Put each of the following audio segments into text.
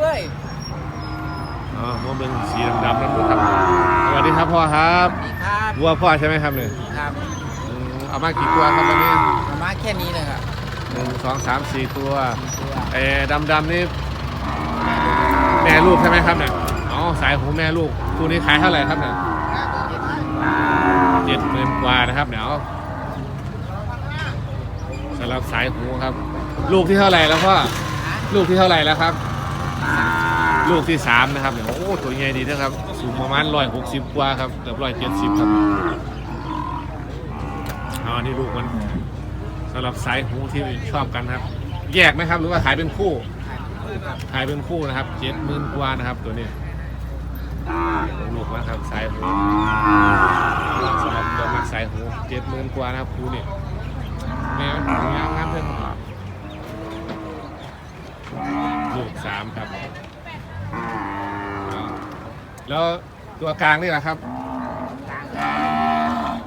ด้วยอ๋อมาเบิ่งสีดำๆนั่นดูครับสวัสดีครับพ่อครับนี่ครับวัวพ่อใช่ไหมครับเนี่ยครับอืมเอามากี่ตัวครับวันนี้ประมาณแค่นี้เลยครับหนึ่งสองสามสี่ตัวตัวเออดำๆนี่แม่ลูกใช่ไหมครับเนี่ยอ๋อสายหูแม่ลูกคู่นี้ขายเท่าไหร่ครับเนี่ยเจ็ดหมื่นกว่านะครับเดี๋ยวสำหรับสายหูครับ ลูกที่เท่าไหร่แล้วพ่อลูกที่เท่าไหร่แล้วครับ ลูกที่สามนะครับเนี่ยโอ้ตัวใหญ่ดีนะครับ สูงประมาณร้อยหกสิบกว่าครับเกือบร้อยเจ็ดสิบครับอ๋อนี่ลูกมันสำหรับสายหูที่ชอบกันครับ แยกไหมครับ หรือว่าขายเป็นคู่ ขายเป็นคู่นะครับเจ็ดหมื่นกว่านะครับ ตัวนี้ลูกนะครับสายหูสำหรับตัวมักสายหูเจ็ดหมื่นกว่านะครับคู่นี่แม่งามงามเพื่อนครับ ลูกสามครับอ่าแล้วตัวกลางนี่แหละครับ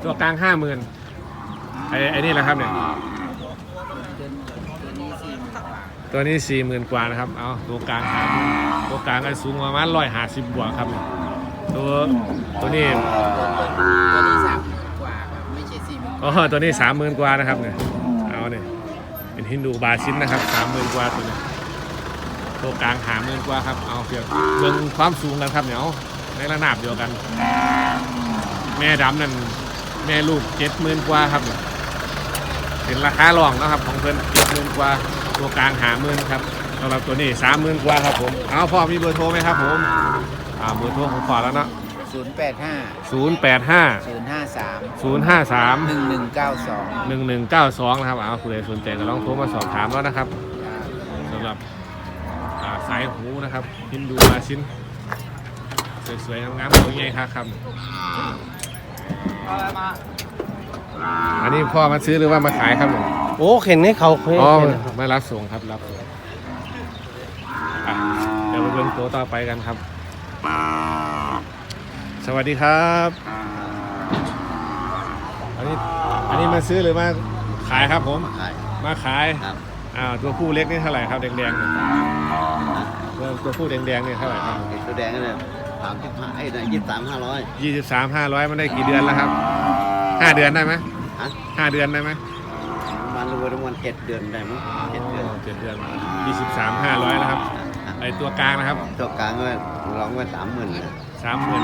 ตัวกลางห้าหมื่นไอ้ไอ้นี่แหละครับเนี่ยตัวนี้สี่หมื่นกว่าตัวนี้สี่หมื่นกว่านะครับ เอาตัวกลางหาตัวกลางก็สูงประมาณร้อยห้าสิบบวกครับ ตัวตัวนี้ตัวนี้สามหมื่นกว่าครับไม่ใช่สี่หมื่นอ๋อตัวนี้สามหมื่นกว่านะครับเนี่ยเอาเนี่ยเป็นฮินดูบาชินนะครับสามหมื่นกว่าตัวนี้ ตัวกลางหาหมื่นกว่าครับ เอาเพียงเบิ่งความสูงกันครับเนี่ยเอาในระนาบเดียวกัน แม่ดำนั่นแม่ลูกเจ็ดหมื่นกว่าครับเนี่ยเป็นราคารองนะครับ ของเพิ่นเจ็ดหมื่นกว่าตัวกลางหาหมื่นครับสำหรับตัวนี้สามหมื่นกว่าครับผมเอาพ่อมีเบอร์โทรไหมครับผมอ่าเบอร์โทรของพ่อแล้วเนาะศูนย์แปดห้าศูนย์แปดห้าศูนย์ห้าสามศูนย์ห้าสามหนึ่งหนึ่งเก้าสองหนึ่งหนึ่งเก้าสองนะครับเอาผู้ใดสนใจก็ลองโทรมาสอบถามแล้วนะครับสำหรับอ่า สายหูนะครับฮินดูมาชินสวยๆงามๆตัวใหญ่ครับครับอันนี้พ่อมาซื้อหรือว่ามาขายครับผมโอ้เข็นให้เขาเข็นอ๋อเข็นนะครับไม่รับส่งครับรับส่งอะเดี๋ยวไปเบิ่งตัวต่อไปกันครับ สวัสดีครับ อันนี้อันนี้มาซื้อหรือมาขายครับผมขายมาขายครับอ่าตัวผู้เล็กนี่เท่าไหร่ครับแดงๆ เนี่ยตัวตัวผู้แดงๆนี่เท่าไหร่ครับไอ้ตัวแดงเนี่ยสามสิบห้าไอ้เนี่ยยี่สิบสามห้าร้อยยี่สิบสามห้าร้อยมันได้กี่เดือนแล้วครับห้าเดือนได้ไหมฮะห้าเดือนได้ไหมประมาณรวมประมาณเจ็ดเดือนได้มั้งเจ็ดเดือนโเจ็ดเดือนยี่สิบสามห้าร้อยแล้วครับไอตัวกลางนะครับ ตัวกลางก็ร้องไว้สามหมื่นสามหมื่น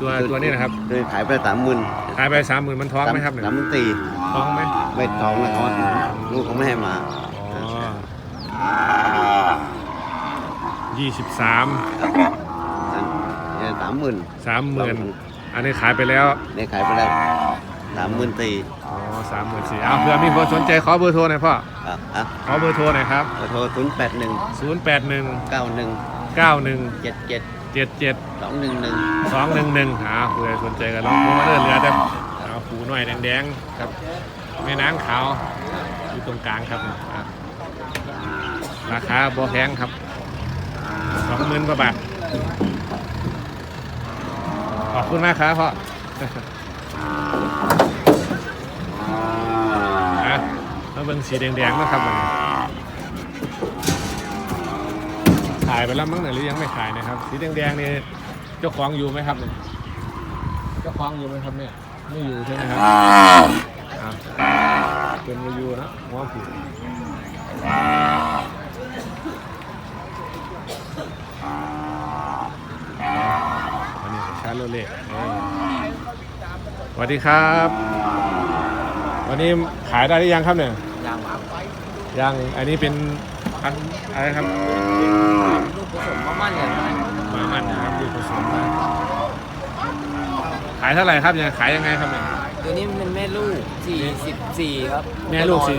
ตัวตัวนี้นะครับโดยขายไปสามหมื่นขายไปสามหมื่นมันท้องไหมครับเนี่ยสามหมื่นสี่ท้องไหมไม่ท้องนะเขาลูกเขาไม่ให้มาอ๋อ ยี่สิบสามเนี่ยสามหมื่นสามหมื่นอันนี้ขายไปแล้วเนี่ยขายไปแล้วสามหมื่นสี่อ๋อสามหมื่นสี่เอาเผื่อมีคนสนใจขอเบอร์โทรหน่อยพ่ออะอะขอเบอร์โทรหน่อยครับขอโทรศูนย์แปดหนึ่งศูนย์แปดหนึ่งเก้าหนึ่งเก้าหนึ่งเจ็ดเจ็ดเจ็ดเจ็ดสองหนึ่งหนึ่งสองหนึ่งหนึ่งหาเผื่อสนใจกันลองโทรมาเดินเรือแต่เอาผูหน่อยแดงๆครับแม่น้ำขาวอยู่ตรงกลางครับอะราคาบ่แพงครับ สองหมื่นกว่าบาท ขอบคุณมากครับพ่ออะมาเบิ่งสีแดงๆนะครับวันขายไปแล้วมั้งหรือยังไม่ขายนะครับ สีแดงๆนี่เจ้าของอยู่ไหมครับเนี่ยเจ้าของอยู่ไหมครับเนี่ยไม่อยู่ใช่ไหมครับเป็นมาอยู่นะหัวผู อันนี้ชาร์โลเล่สวัสดีครับ วันนี้ขายได้หรือยังครับเนี่ยยางหมายังอันนี้เป็นพันธุ์อะไรครับลูกผสมมามั่นเนี่ยมามันนะครับดูผสมมาขายเท่าไหร่ครับเนี่ยขายยังไงครับเนี่ยตัวนี้มันแม่ลูกสี่สิบสี่ครับ แม่ลูก 44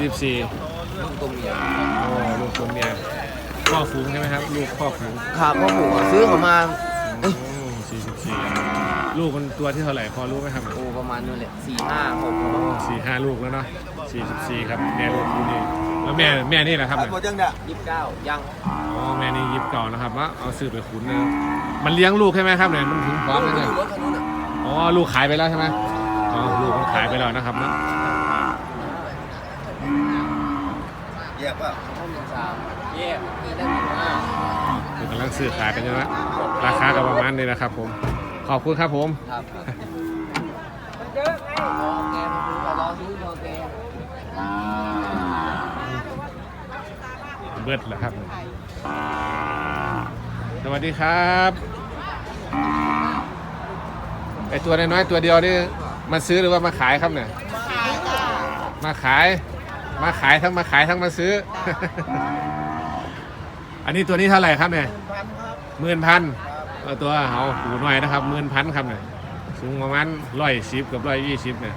ลูกตัวเมียโอ้ลูกตัวเมียพ่อฝูงใช่ไหมครับ ลูกพ่อฝูงครับพ่อผูซื้อเขามาโอ้44 ลูกมันตัวที่เท่าไหร่พอรู้ไหมครับโอ้ประมาณนู้นแหละสี่ห้าหกสี่ห้าลูกแล้วเนาะ44ครับแม่ลูกคู่นี้แล้วแม่แม่นี่แหละครับเนี่ยยี่สิบเก้ายังอ๋อแม่นี่ยิบเก่านะครับว่าเอาซื้อไปขุนนะมันเลี้ยงลูกใช่ไหมครับเนี่ยมันถึงพร้อมแล้วเนี่ยรถคันนู้นอะอ๋อลูกขายไปแล้วใช่ไหมอ๋อลูกมันขายไปแล้วนะครับเนอะแยกว่าห้องหนึ่งสามแยกนี่ได้หนึ่งห้าำลังซื้อขายกันอยู่นะราคาก็ประมาณนี้นะครับผม ขอบคุณครับผมครับเบิดเหรอครับ สวัสดีครับไอตัวน้อยๆตัวเดียวนี่มาซื้อหรือว่ามาขายครับเนี่ยมาขาย มาขายทั้งมาขายทั้งมาซื้อ อันนี้ตัวนี้เท่าไหร่ครับเนี่ยหมื่นพัน เออตัวเอาหูหน่อยนะครับหมื่นพันครับเนี่ยสูงประมาณร้อยสิบกับร้อยยี่สิบเนี่ย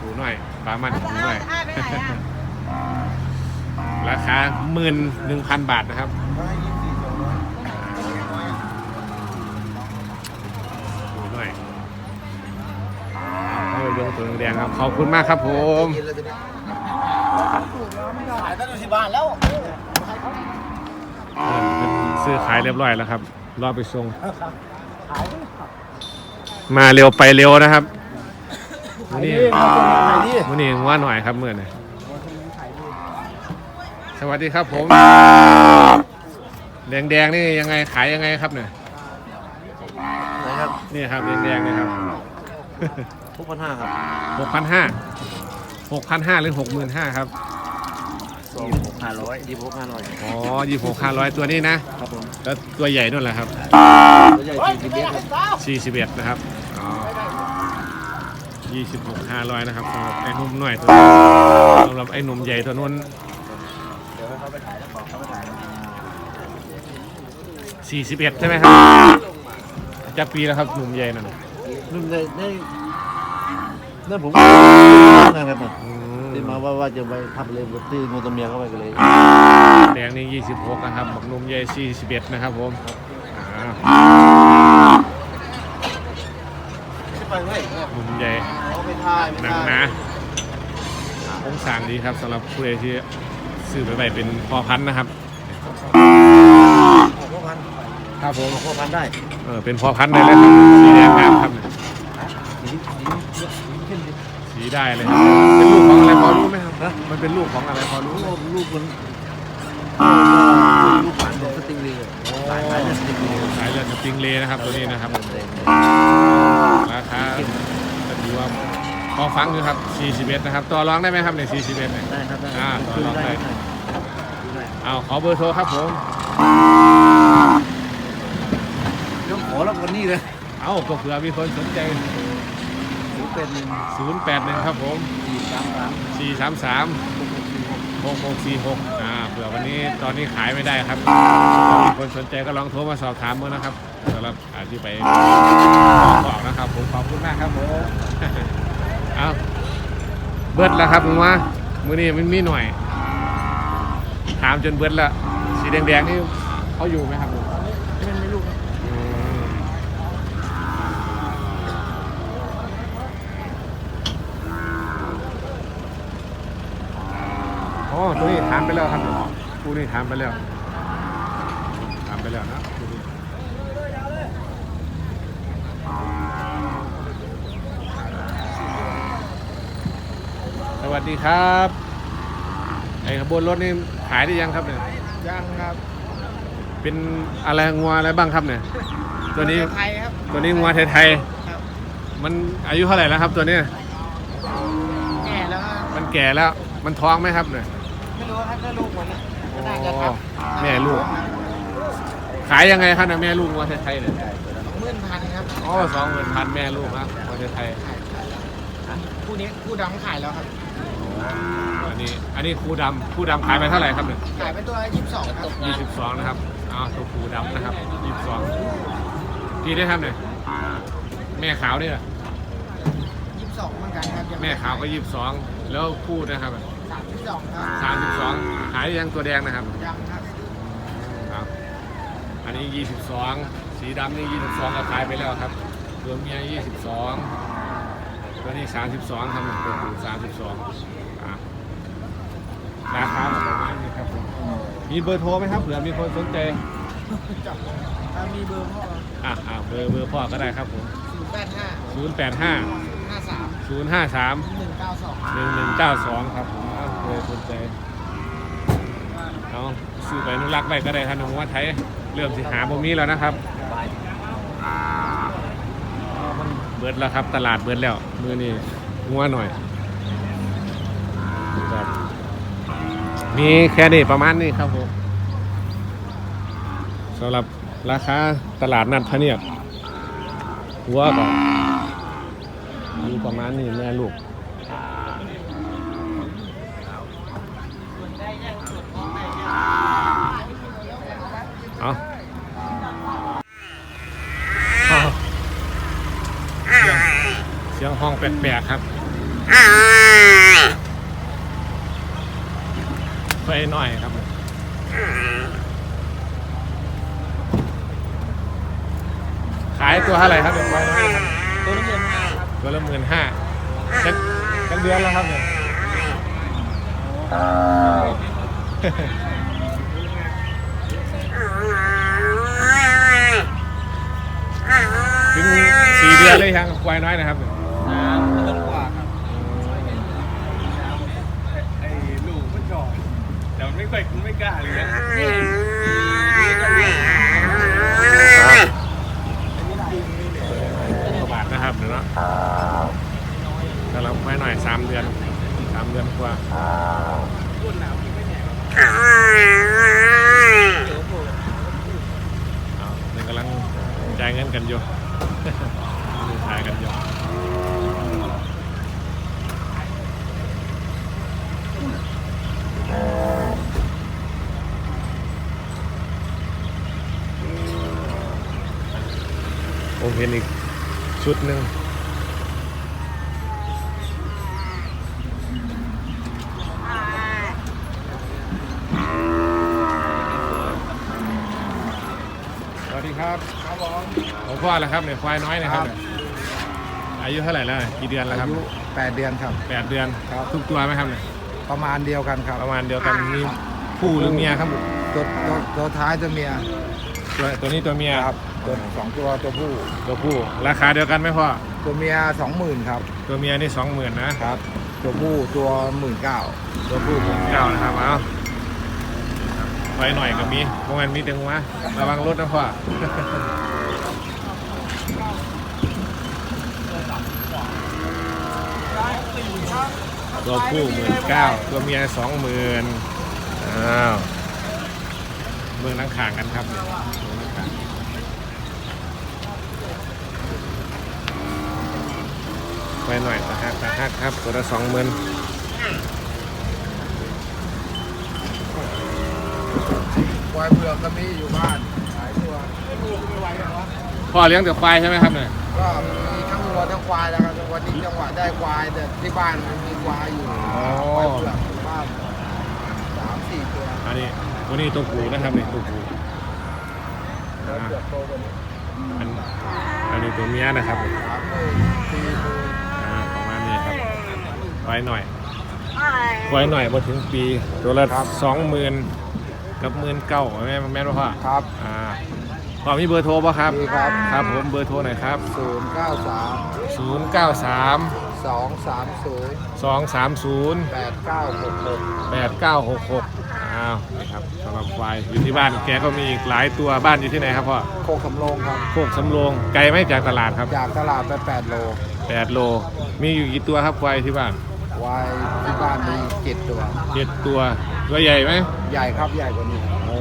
หูหน่อยปลามันหูหน่อย ราคาหมื่นหนึ่งพันบาทนะครับหูหน่อยเอาไปเบิ้งตัวแดงๆครับขอบคุณมากครับผมขายตั้งที่บ้านแล้วเออซื้อขายเรียบร้อยแล้วครับ รอไปส่งมาเร็วไปเร็วนะครับวันนี้วันนี้ว่าหน่อยครับเมื่อไหร่สวัสดีครับผมแดงๆนี่ยังไงขายยังไงครับเนี่ยนะครับนี่ครับแดงๆนี่ครับทุกพันห้าครับหกพันห้าหกพันห้าหรือหกหมื่นห้าครับยี่ หกห้าร้อยยี่หกห้าร้อยอ๋อยี่หกห้าร้อยตัวนี้นะ ครับผมแล้วตัวใหญ่นู่นแหละครับตัวใหญ่สี่สิบเมตรครับสี่สิบเอ็ดนะครับอ๋อยี่สิบหกห้าร้อยนะครับสำหรับไอ้หนุ่มหน่อยตัวนี้สำหรับไอ้หนุ่มใหญ่ตัวนู้นเดี๋ยวให้เขาไปขายแล้วบอกเขาไปขายสี่สิบเอ็ดใช่ไหมครับจะปีแล้วครับหนุ่มใหญ่นั่นน่ะนุ่มได้ได้นั่นผมนะครับอืม ที่มาว่าว่าจะไปทำเลยตีงูตัวเมียเข้าไปกันเลยแดงนี่ยี่สิบหกนะครับบักหนุ่มใหญ่สี่สิบเอ็ดนะครับผมอ่าไปไหมหนุ่มใหญ่เขาไปถ่ายไปหนังถ่ายหนะองศางดีครับสำหรับผู้ใดที่ซื้อไปไว้เป็นพอพันธุ์นะครับหกพันครับผมหกพันได้ เออเป็นพอพันธุ์ได้เลยครับสีแดงงามครับเนี่ย สีสีเข้มดิ สีได้เลยครับเป็นลูกของอะไรพอรู้ไหมครับมันเป็นลูกของอะไรพอรู้ลูกลูกมันลูกหลานของสติงเลีสายสายสติงเลีสายเลือดสปริงเลย์นะครับตัวนี้นะครับราคาก็ถือว่าพอฟังอยู่ครับ41นะครับต่อรองได้ไหมครับใน41เนี่ยได้ครับได้อ่าต่อคุยรองได้ได้ได้เอาขอเบอร์โทรครับผมเดี๋ยวขอรับวันนี้เลย เอาก็เผื่อมีคนสนใจ ถือเป็นหนึ่ง081ครับผมสี่สามสาม433 6646อ่าเผื่อวันนี้ตอนนี้ขายไม่ได้ครับมีคนสนใจก็ลองโทรมาสอบถามมานะครับสำหรับอาที่ไปบอกนะครับผมขอบคุณมากครับผมเอาเบิดแล้วครับมึงว่ามือนี้มันมีหน่อย ถามจนเบิดละสีแดงๆนี่เขาอยู่ไหมครับ อ้ตัวนี้ถามไปแล้วครับผู้นี้ถามไปแล้วถามไปแล้วนะผู้นี้สวัสดีครับไอ้ขบวนรถนี่ขายได้ยังครับเนี่ยยังครับ เป็นอะไรงัวอะไรบ้างครับเนี่ยตัวนี้ไทยครับตัวนี้งัวไทยครับๆมันอายุเท่าไหร่แล้วครับ ตัวเนี้ยแก่แล้วก็มันแก่แล้วมันท้องไหมครับเนี่ย ไม่รู้ว่าถ้าจะลูกมันนะก็น่าจะครับแม่ลูก ขายยังไงครับเนี่ยแม่ลูกงัวไทยๆเนี่ยหมื่นพันครับอ๋อสองหมื่นพันแม่ลูกนะงัวไทยขายขายแล้วคู่นี้คู่ดำขายแล้วครับ ๆอันนี้ อันนี้ครูดำครูดำขายไปเท่าไหร่ครับเนี่ยขายไปตัวยี่สิบสองครับยี่สิบสองนะครับอ๋อตัวครูดำนะครับยี่สิบสองพี่ได้ครับเนี่ยแม่ขาวนี่แหละยี่สิบสองเหมือนกันครับยังแม่ขาวก็ยี่สิบสองแล้วคู่นะครับ สามสิบสองครับสามสิบสองขายยังตัวแดงนะครับยังครับครับ อันนี้22สีดำนี่22ก็ขายไปแล้วครับตัวเมีย22ตัวนี้32ครับตัวผู้32อะราคาประมาณนี้ครับผมมีเบอร์โทรไหมครับเผื่อมีคนสนใจจับถ้ามีเบอร์พ่ออะอะเบอร์เบอร์พ่อก็ได้ครับผมศูนย์แปดห้า085ห้าสาม053หนึ่งเก้าสอง1192ครับผม เอาเคยสนใจเอาซื้อไปนุรักษ์ไว้ก็ได้ท่านหนุ่มว่าไทยเริ่มสิหาบ่มีแล้วนะครับ เบิดแล้วครับตลาดเบิดแล้ว มือนี่งัวหน่อยครับมีแค่นี้ประมาณนี้ครับผมสำหรับราคาตลาดนัดพะเนียหัวก็มีประมาณนี้แม่ลูก เอาเสียงเสียงห้องแปลกๆครับไฟหน่อยครับขายตัวเท่าไหร่ครับเด็กน้อยตัวละหมื่นห้าครับตัวละหมื่นห้ากันกันเดือนแล้วครับเนี่ยถึงสี่เดือนเลยยังควาย น้อยนะครับเนี่ยสามเดือนกว่าครับไอ้ลูกมันจอดแต่มันไม่ค่อยไม่กล้าเลยนะบาทนะครับเดี๋ยวเนาะกำลังไม่หน่อยสามเดือนสามเดือนกว่ารุ่นหนาวที่ไม่แหงเดี๋ยวผมเอาเดี๋ยวกำลังจ่ายเงินกันอยู่ถ่าย กันอยู่ผมเห็นอีกชุดหนึ่งสวัสดีครับ ครับผมหลวงพ่อแล้วครับเนี่ยควายน้อยนะครับเนี่ย อายุเท่าไหร่แล้วเนี่ยกี่เดือนแล้วคอารับยุ8เดือนครับ แปดเดือนครับ ทุกตัวไหมครับเนี่ยประมาณเดียวกันครับประมาณเดียวกันมีผู้หรือเมียครับตัวตัวตัวท้ายตัวเมียตัวตัวนี้ตัวเมียครับตัวสองตัวตัวผู้ ตัวผู้ราคาเดียวกันไหมพ่อตัวเมียสองหมื่นครับตัวเมียนี่สองหมื่นนะครับ ตัวผู้ตัวหมื่นเก้าตัวผู้ผมเก้านะครับเอาไว้หน่อยก็มีโมเมนมีตึงวะระวังรถนะพ่อ ตัวผู้หมื่นเก้าตัวเมียสองหมื่นอ้าวเมืองนังข่างกันครับเนี่ยเมืองนังข่างไปหน่อยนะฮะนะฮะครับตัวละสองหมื่นควายเผือกก็มีอยู่บ้านหลายตัวพ่อเลี้ยงแต่ควายใช่ไหมครับเนี่ยก็มีทั้งวัวทั้งควายแล้วครับ วันนี้จังหวะได้ควายแต่ที่บ้านมันมีควายอยู่ควายเผือกอยู่บ้านสามสี่ตัวอันนี้ตัวนี้ตัวผู้นะครับนี่ตัวผู้ควายเผือกโตกว่านี้อันอันนี้ตัวเมียนะครับสามหมื่นสี่หมื่นอ่าประมาณนี้ครับไว้หน่อย ไว้หน่อยพอถึงปีตัวละสองหมื่นกับหมื่นเก้าแม่แม่นป่ะพ่อครับอ่าพ อมีเบอร์โทรป่ะครับ มีครับ ครับผมเบอร์โทรหน่อยครับศูนย์เก้าสาม0 9 3สองสามศูนย์2 3 0แปดเก้าหกหก8 9 6 6อ้าวนี่ครับสำหรับควายอยู่ที่บ้านแกก็มีอีกหลายตัวบ้านอยู่ที่ไหนครับพ่อโคกสำโรงครับ โคกสำโรงไกลไหมจากตลาดครับจากตลาดไปแปดโล8โล มีอยู่กี่ตัวครับควายที่บ้านวายที่บ้านมีเจ็ดตัว เจ็ดตัวตัวใหญ่ไหมใหญ่ครับใหญ่กว่านี้ โอ้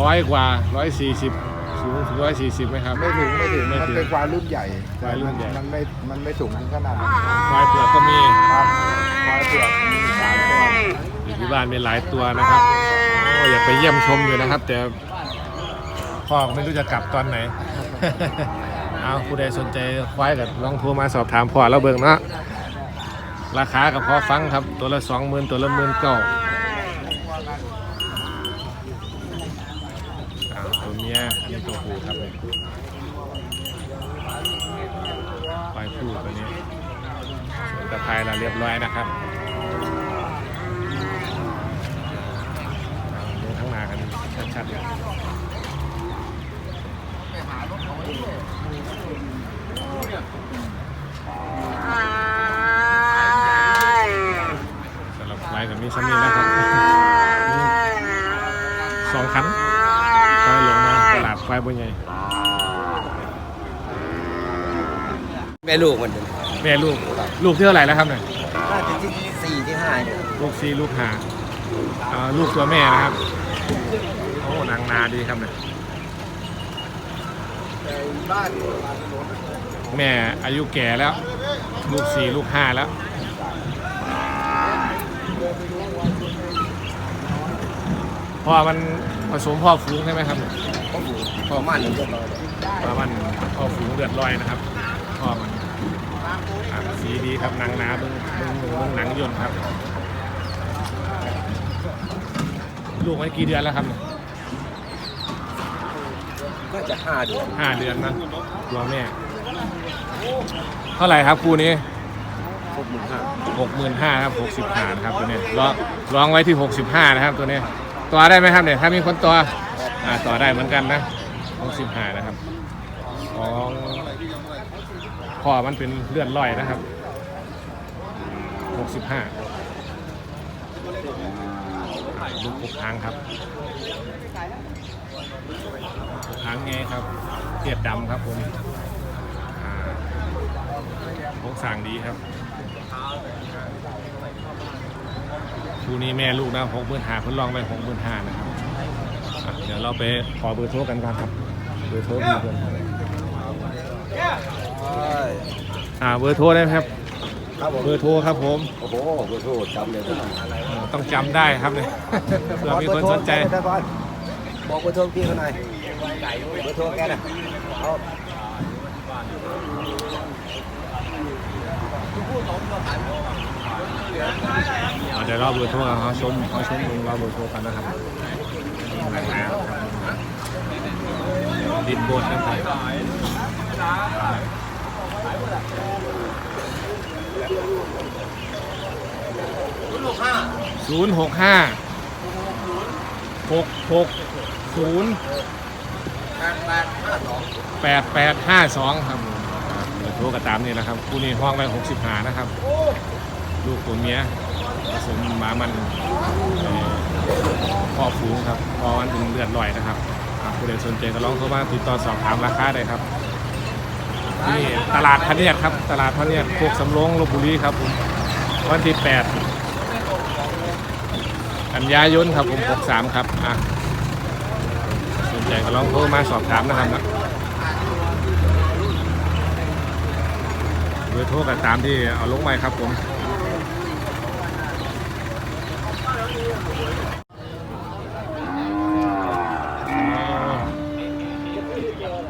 ร้อยกว่าร้อยสี่สิบ สูงถึงร้อยสี่สิบไหมครับ ไม่ถึงไม่ถึงไม่มันถึง เป็นควายรุ่นใหญ่ควายรุ่นใหญ่ มันไม่มันไม่สูงถึงขนาดนั้นควายเผือกก็มีครับควายเผือกมีสามตัวอยู่ที่บ้านมีหลายตัวนะครับโอ้อยากไปเยี่ยมชมอยู่นะครับ แต่พ่อก็ไม่รู้จะกลับตอนไหน เอาผู้ใดสนใจควายกับลองโทรมาสอบถามพ่อแล้วเบิ่งเนาะราคากับพอฟังครับตัวละสองหมื่นตัวละหมื่นเก้าเอาตัวเมียนี่ ตัวผู้ครับเนี่ยควายผู้ตัวนี้ส่วนตะไคร้เราเรียบร้อยนะครับเอาดูข้างหน้ากันชัดๆเลยสำหรับไลน์กับมีซัมมี่นะครับสองคันก็ลงมาตลาด ควายบัวใหญ่แม่ลูกมันแม่ลูก ลูกที่เท่าไหร่แล้วครับเนี่ยน่าจะที่สี่ที่ห้าเนี่ยลูกซีลูกหาอ่าลูกตัวแม่นะครับโอ้นางนาดีครับเนี่ยบ้านแม่อายุแก่แล้ว ลูกสี่ลูกห้าแล้วพ่อมันผสมพ่อฟูงใช่ไหมครับ พ่อปู่พ่อม่านหนึ่งเรียบร้อยเลยพ่อมันพ่อฟูงเลือดลอยนะครับพ่อมันอ่าสีดีครับหนังหนาเบิ้งเบิ้งเบิ้งหนังยนต์ครับ ลูกไว้กี่เดือนแล้วครับเนี่ยก็จะห้าเดือนห้าเดือนนะตัวแม่เท่าไหร่ครับคู่นี้ครบหมื่นห้าหกหมื่นห้าครับหกสิบห้านะครับตัวนี้ร้องร้องไว้ที่หกสิบห้านะครับตัวนี้ต่อได้ไหมครับเนี่ยถ้ามีคนต่ออ่าต่อได้เหมือนกันนะหก สิบห้านะครับ ของพ่อมันเป็นเลือดลอยนะครับหกสิบห้าลูกกบหางครับกบหางไงครับเทียดดำครับผมพกสร้างดีครับคู่นี้แม่ลูกนะหกหมื่นห้าเพิ่นลองไปหกหมื่นห้านะครับอะเดี๋ยวเราไปขอเบอร์โทรกันก่อนครับ เบอร์โทรมีเบอร์โทรอ่าเบอร์โทรได้ไหมครับ ครับผมเบอร์โทรครับผมโอ้โหเบอร์โทรจำเลยเอ่อต้องจำได้ครับเนี่ยเผื่อมีคนสนใจบอกเบอร์โทรพี่เขาหน่อยเบอร์โทรแกน่ะเอาอ่าเดี๋ยวเราเบอร์โทรกันเขาชมเขาชมลงเราเบอร์โทรกันนะครับ ดินโบดนะครับศูนย์หกห้าหกหกศูนย์แปดแปดห้าสองแปดแปดห้าสองครับเบอร์โทรก็ตามนี่นะครับคู่นี้ห้องไว้หกสิบหานะครับ ลูกตัวเมียผสมหมามันพ่อฝูงครับพอวันถึงเลือดลอยนะครับ ผู้ใดสนใจก็ลองโทรมาติดต่อสอบถามราคาได้ครับนี่ตลาดพะเนียดครับ ตลาดพะเนียดโคกสำโรงลบบุรีครับผมวันที่ 8 กันยายนครับผม63ครับอะสนใจก็ลองโทรมาสอบถามนะครับนะเบอร์โทรกันตามที่เอาลงไว้ครับผม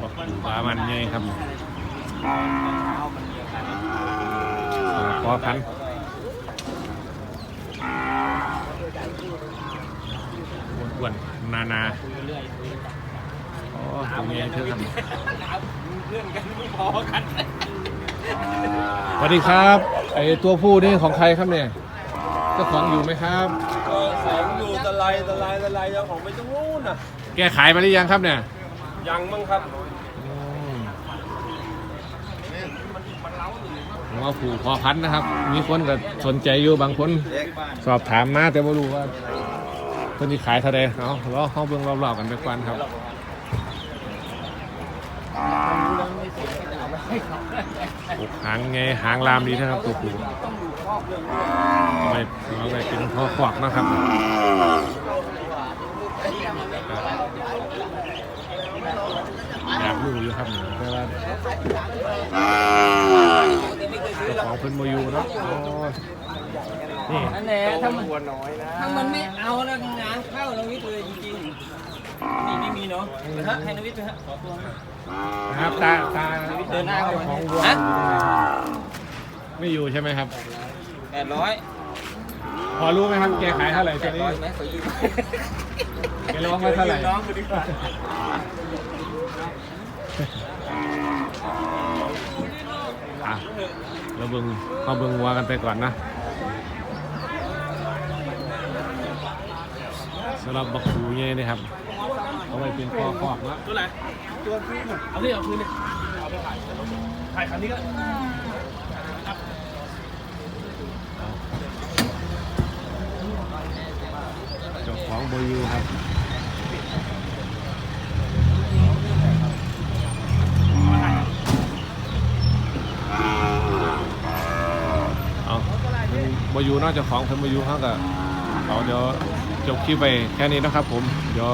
บอกอยู่ปลามันไงครับพ อพันอ้วนๆนานาอ๋อตรงนี้เธอครับสวัสดีครับไอตัวผู้นี่ของใครครับเนี่ยเจ้าของอยู่ไหมครับแสงอยู่ตะไลตะไลตะไลยังของไปตรงนู้นน่ะแกขายไปหรือยังครับเนี่ย ยังมั้งครับ อืม ผมว่าผูกพอพันนะครับ มีคนก็สนใจอยู่บางคนสอบถามมาแต่ไม่รู้ว่าคนที่ขายเท่าใดเอาเราเข้าเบื้องรอบๆกันไปกวนครับผูกหางไงหางลามดีนะครับตัวผูเอาไปเอาไปเป็นพ่อขอกนะครับอยากรู้อยู่ครับแต่ว่า เจ้าของเพิ่นมาอยู่เนาะโอ้ยนี่นั่นแหละถ้ามันถ้ามันไม่เอาแล้วงานเข้าเราวิทย์เลยจริงๆนี่ไม่มีเนาะฮะให้นวิทย์ไปฮะขอตัวนะนะครับตาตาเดินหน้าเข้ามาของวัวฮะไม่อยู่ใช่ไหมครับแปดร้อยพอรู้ไหมครับแกขายเท่าไหร่ตัวนี้ร้อยไหมขอยืมแกร้องไว้เท่าไหร่น้องกูดีกว่าอะ เราเบิ่งเขาเบิ่งวัวกันไปก่อนนะสำหรับบักหูเงี้ยนะครับเอาไว้เป็นพ่อคอกนะตัวไหนตัวคืนเอาที่เอาคืนดิเอาไปถ่ายถ่ายคันนี้ก็เจ้าของโบอยูครับ มาอยู่นอกจากของเพิ่นมาอยู่เขาก็เอาเดี๋ยวจบคลิปไปแค่นี้นะครับ ผมเดี๋ยว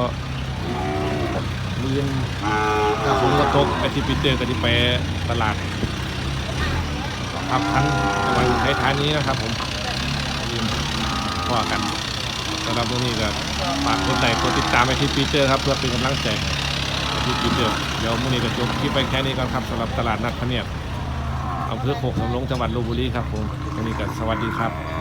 มือนถ้าฝนก็ตกไอที่ปีเตอร์ก็ที่ไปตลาดทับทันจังหวัดอุทัยธานีนะครับผมอย่าลืมว่ากันสำหรับวันนี้ก็ฝากกดไลค์กดติดตามไอที่ปีเตอร์ครับเพื่อเป็นกำลังใจไอที่ปีเตอร์เดี๋ยวมื้อนี้ก็จบคลิปไปแค่นี้ก่อนครับสำหรับตลาดนัดพะเนียดอำเภอโคกสำโรงจังหวัดลบบุรีครับผมวันนี้ก็สวัสดีครับ